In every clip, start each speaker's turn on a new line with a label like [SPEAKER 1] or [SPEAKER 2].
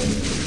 [SPEAKER 1] Thank you.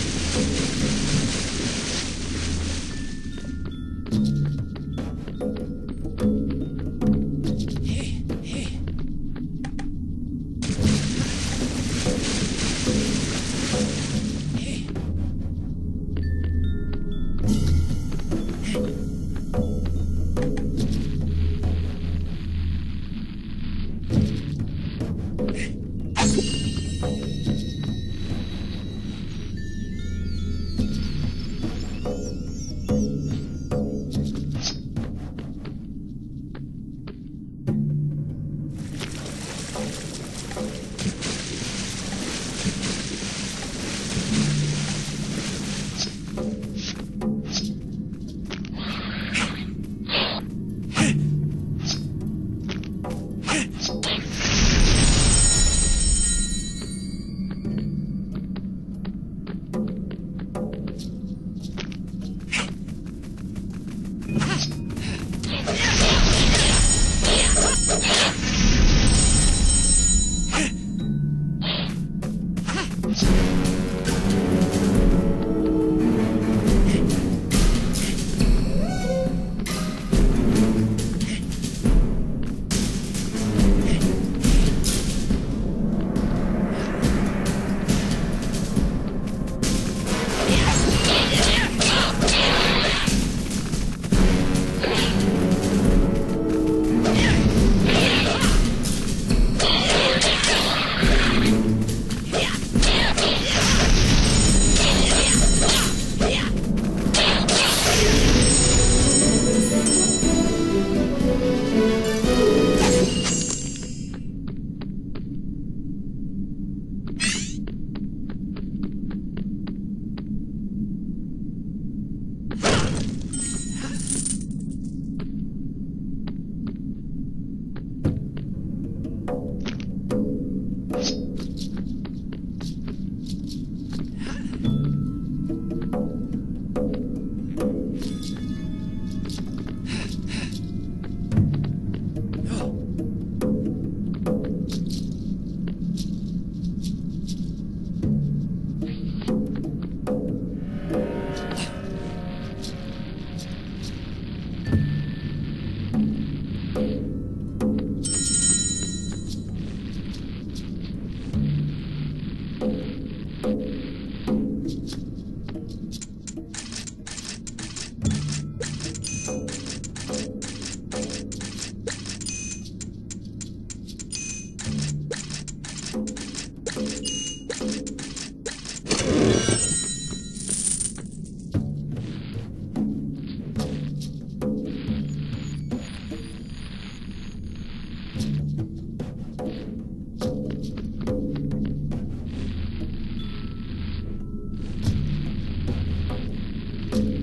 [SPEAKER 1] Thank you.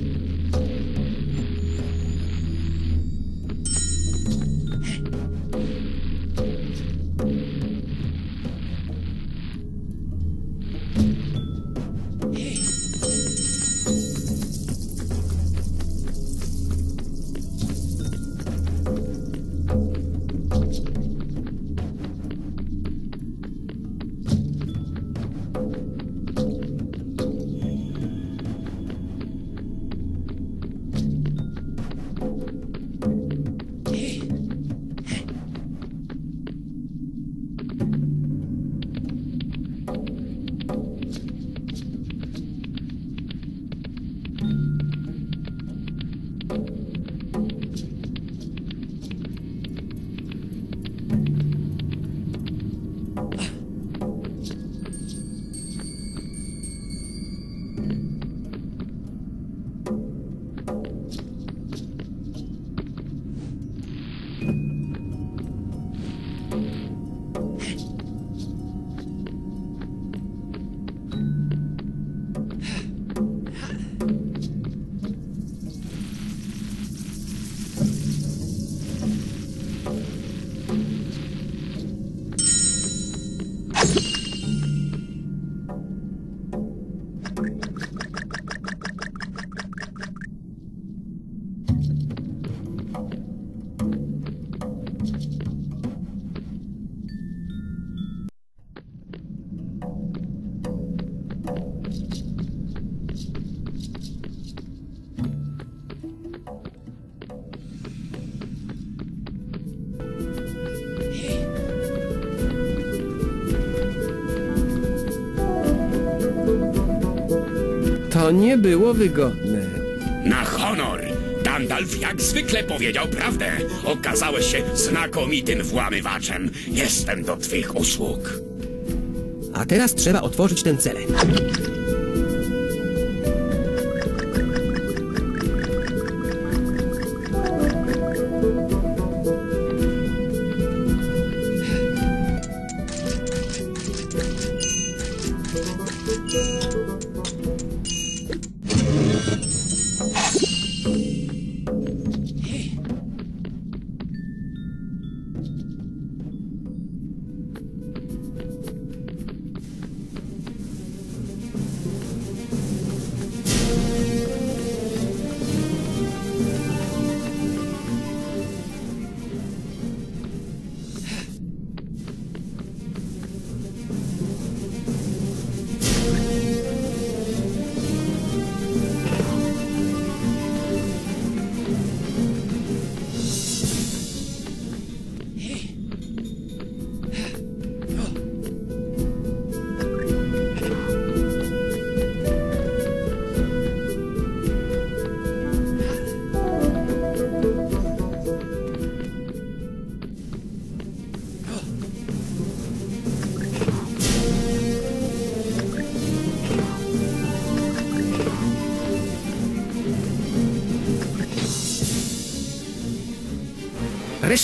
[SPEAKER 1] To nie było wygodne.
[SPEAKER 2] Na honor! Gandalf jak zwykle powiedział prawdę. Okazałeś się znakomitym włamywaczem. Jestem do twych usług.
[SPEAKER 1] A teraz trzeba otworzyć ten cel.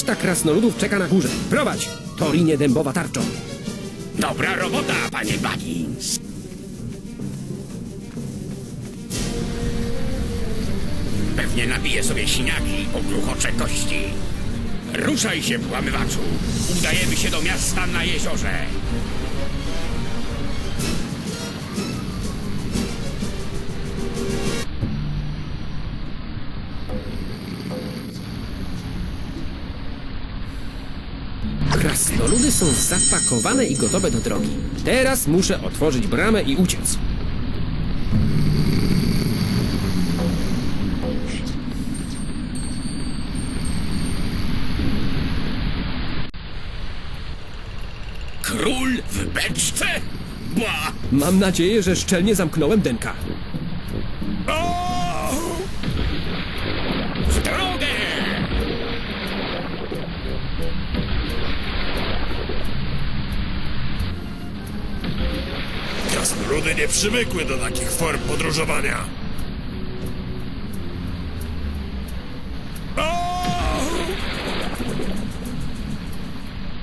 [SPEAKER 1] Reszta krasnoludów czeka na górze. Prowadź! Torinie dębowa tarczą.
[SPEAKER 2] Dobra robota, panie Baggins. Pewnie nabije sobie siniaki o gruchocze kości. Ruszaj się, włamywaczu. Udajemy się do miasta na jeziorze.
[SPEAKER 1] Zapakowane i gotowe do drogi. Teraz muszę otworzyć bramę i uciec.
[SPEAKER 2] Król w beczce? Ba!
[SPEAKER 1] Mam nadzieję, że szczelnie zamknąłem denka.
[SPEAKER 3] Nie przywykły do takich form podróżowania.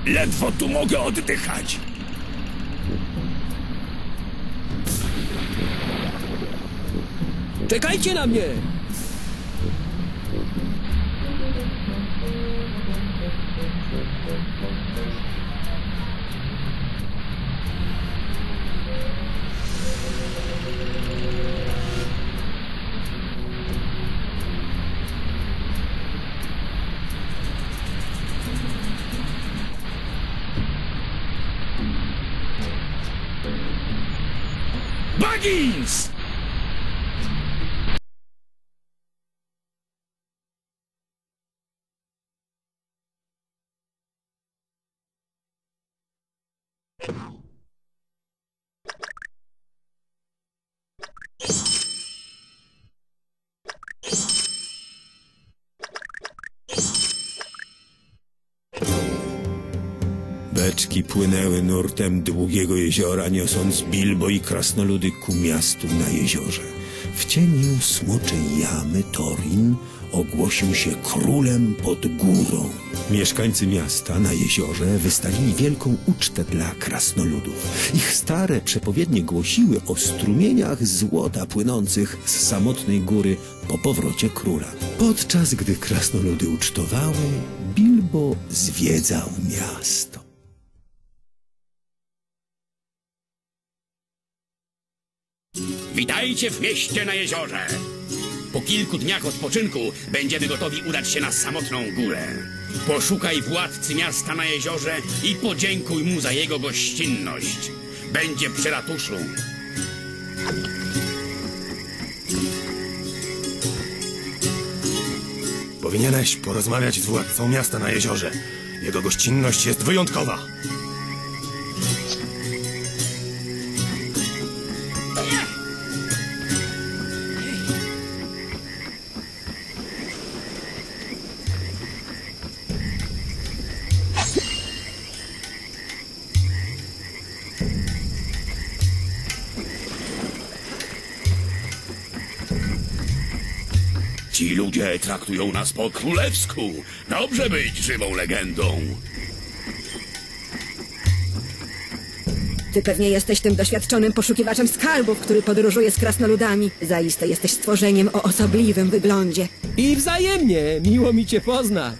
[SPEAKER 2] Ledwo tu mogę oddychać.
[SPEAKER 1] Czekajcie na mnie!
[SPEAKER 2] Baggins!
[SPEAKER 4] Płynęły nurtem długiego jeziora, niosąc Bilbo i krasnoludy ku miastu na jeziorze. W cieniu smoczej jamy Torin ogłosił się królem pod górą. Mieszkańcy miasta na jeziorze wystawili wielką ucztę dla krasnoludów. Ich stare przepowiednie głosiły o strumieniach złota płynących z samotnej góry po powrocie króla. Podczas gdy krasnoludy ucztowały, Bilbo zwiedzał miasto.
[SPEAKER 2] Witajcie w mieście na jeziorze. Po kilku dniach odpoczynku będziemy gotowi udać się na samotną górę. Poszukaj władcy miasta na jeziorze i podziękuj mu za jego gościnność. Będzie przy ratuszu.
[SPEAKER 3] Powinieneś porozmawiać z władcą miasta na jeziorze. Jego gościnność jest wyjątkowa.
[SPEAKER 2] Ci ludzie traktują nas po królewsku. Dobrze być żywą legendą.
[SPEAKER 5] Ty pewnie jesteś tym doświadczonym poszukiwaczem skarbów, który podróżuje z krasnoludami. Zaiste jesteś stworzeniem o osobliwym wyglądzie.
[SPEAKER 1] I wzajemnie, miło mi cię poznać.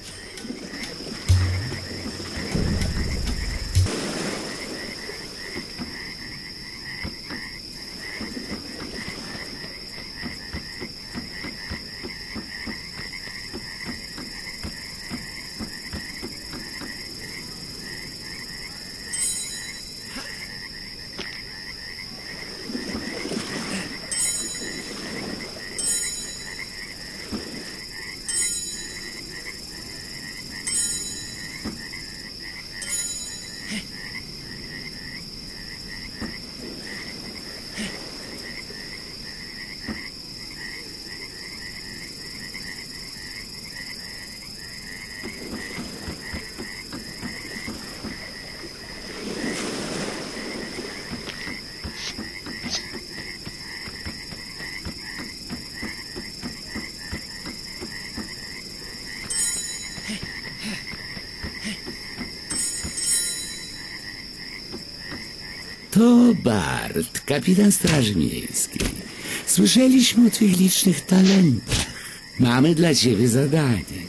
[SPEAKER 6] To Bart, kapitan Straży Miejskiej. Słyszeliśmy o twych licznych talentach. Mamy dla ciebie zadanie.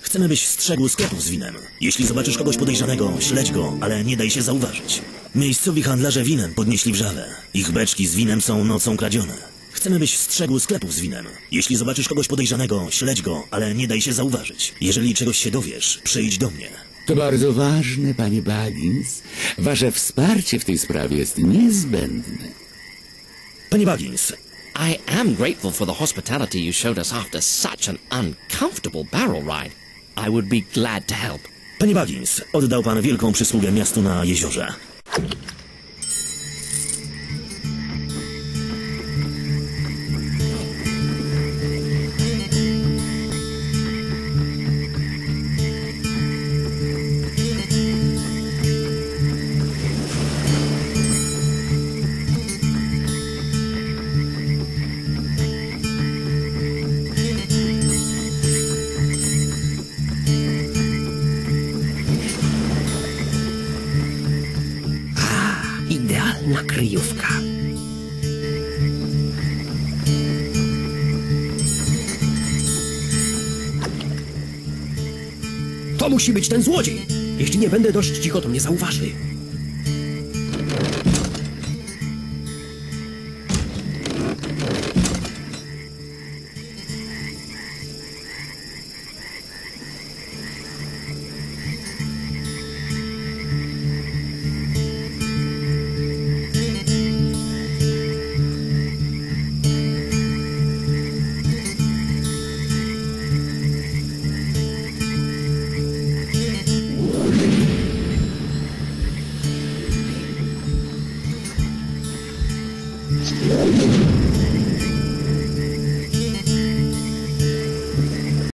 [SPEAKER 7] Chcemy, byś strzegł sklepów z winem. Jeśli zobaczysz kogoś podejrzanego, śledź go, ale nie daj się zauważyć. Miejscowi handlarze winem podnieśli wrzawę. Ich beczki z winem są nocą kradzione. Chcemy, byś strzegł sklepów z winem. Jeśli zobaczysz kogoś podejrzanego, śledź go, ale nie daj się zauważyć. Jeżeli czegoś się dowiesz, przyjdź do mnie.
[SPEAKER 6] To bardzo ważne, panie Baggins. Wasze wsparcie w tej sprawie jest niezbędne.
[SPEAKER 7] Panie Baggins,
[SPEAKER 8] I am grateful for the hospitality you showed us after such an uncomfortable barrel ride. I would be glad to help.
[SPEAKER 7] panie Baggins, oddał pan wielką przysługę miastu na jeziorze.
[SPEAKER 1] Idealna kryjówka. To musi być ten złodziej. Jeśli nie będę dość cicho, to mnie zauważy.